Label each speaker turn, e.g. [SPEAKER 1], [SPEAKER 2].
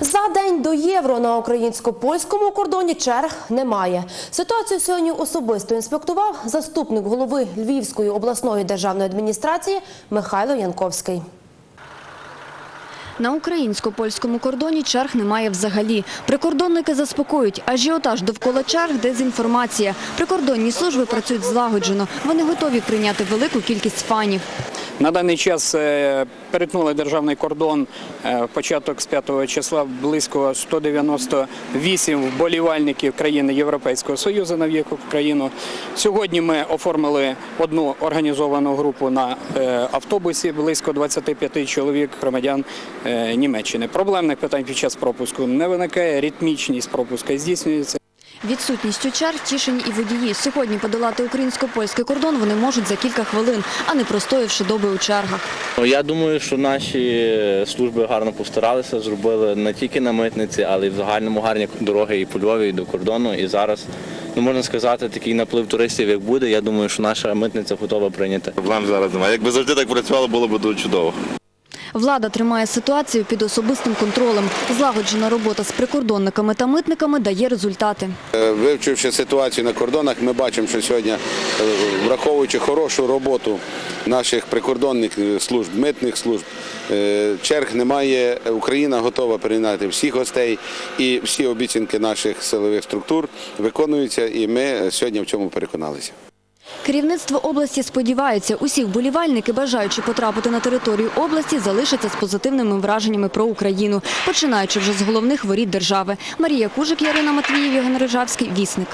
[SPEAKER 1] За день до євро на українсько-польському кордоні черг немає. Ситуацію сьогодні особисто інспектував заступник голови Львівської обласної державної адміністрації Михайло Янковський.
[SPEAKER 2] На українсько-польському кордоні черг немає взагалі. Прикордонники заспокоюють, ажіотаж довкола черг – дезінформація. Прикордонні служби працюють злагоджено. Вони готові прийняти велику кількість фанів.
[SPEAKER 3] На даний час е, перетнули державний кордон е, початок з 5 числа близько 198 вболівальників країни Європейського Союзу на в'їзд в країну. Сьогодні ми оформили одну організовану групу на е, автобусі, близько 25 чоловік громадян Німеччини. Проблемних питань під час пропуску не виникає, ритмічність пропуска здійснюється.
[SPEAKER 2] Відсутністю черг тішені і водії. Сьогодні подолати українсько-польський кордон вони можуть за кілька хвилин, а не простоявши доби у чергах.
[SPEAKER 4] Ну, Я думаю, що наші служби гарно постаралися, зробили не тільки на митниці, але й в загальному гарні дороги і по Львові, і до кордону. І зараз, ну можна сказати, такий наплив туристів, як буде. Я думаю, що наша митниця готова прийняти.
[SPEAKER 5] Проблем зараз немає. Якби завжди так працювало, було б дуже чудово.
[SPEAKER 2] Влада тримає ситуацію під особистим контролем. Злагоджена робота з прикордонниками та митниками дає результати.
[SPEAKER 6] Е, Вивчивши ситуацію на кордонах, ми бачимо, що сьогодні, е, враховуючи хорошу роботу наших прикордонних е, служб, митних служб, черг немає. Україна готова прийняти всіх гостей і всі обіцянки наших силових структур виконуються, і ми сьогодні в цьому переконалися.
[SPEAKER 2] Керівництво області сподівається, усі вболівальники, бажаючи потрапити на територію області, залишаться з позитивними враженнями про Україну, починаючи вже з головних воріт держави. Марія Кужик, Ярина Матвіїв, Євген Рижавський, Вісник.